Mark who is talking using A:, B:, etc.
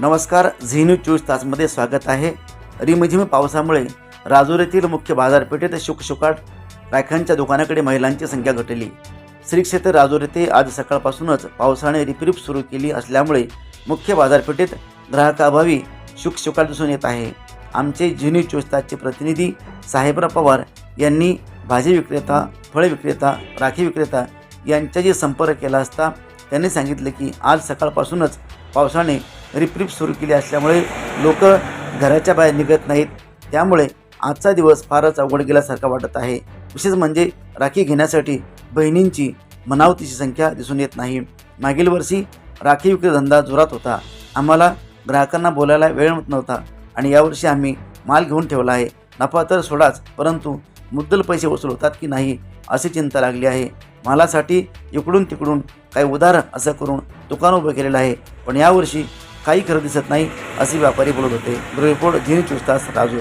A: नमस्कार Zee news चोवीस तासमध्ये स्वागत आहे. रिमझिम पावसामुळे राजूर येथील मुख्य बाजारपेठेत शुकशुकाट राख्यांच्या दुकानाकडे महिलांची संख्या घटली. श्री क्षेत्र राजूर येथे आज सकाळपासूनच पावसाने रिपरिप सुरू केली असल्यामुळे मुख्य बाजारपेठेत ग्राहकाभावी शुकशुकाट दिसून येत आहे. आमचे झी न्यूज चोवीस तासचे प्रतिनिधी साहेबराव पवार यांनी भाजी विक्रेता फळ विक्रेता राखी विक्रेता यांच्याशी संपर्क केला असता त्यांनी सांगितले की आज सकाळपासूनच पावसाने रिपरिप सुरू केली असल्यामुळे लोक घराच्या बाहेर निघत नाहीत. त्यामुळे आजचा दिवस फारच अवघड गेल्यासारखा वाटत आहे. विशेष म्हणजे राखी घेण्यासाठी बहिणींची मनावतीची संख्या दिसून येत नाही. मागील वर्षी राखी विक्री धंदा जोरात होता. आम्हाला ग्राहकांना बोलायला वेळ नव्हता आणि यावर्षी आम्ही माल घेऊन ठेवला आहे. नफा तर सोडाच परंतु मुद्दल पैसे वसूल होतात की नाही अशी चिंता लागली आहे. मालासाठी इकडून तिकडून काही उदार असं करून दुकान उभं केलेलं आहे. पण यावर्षी काही खरं दिसत नाही असे व्यापारी बोलत होते. रिपोर्ट झिनी चुस्तास तास राजूर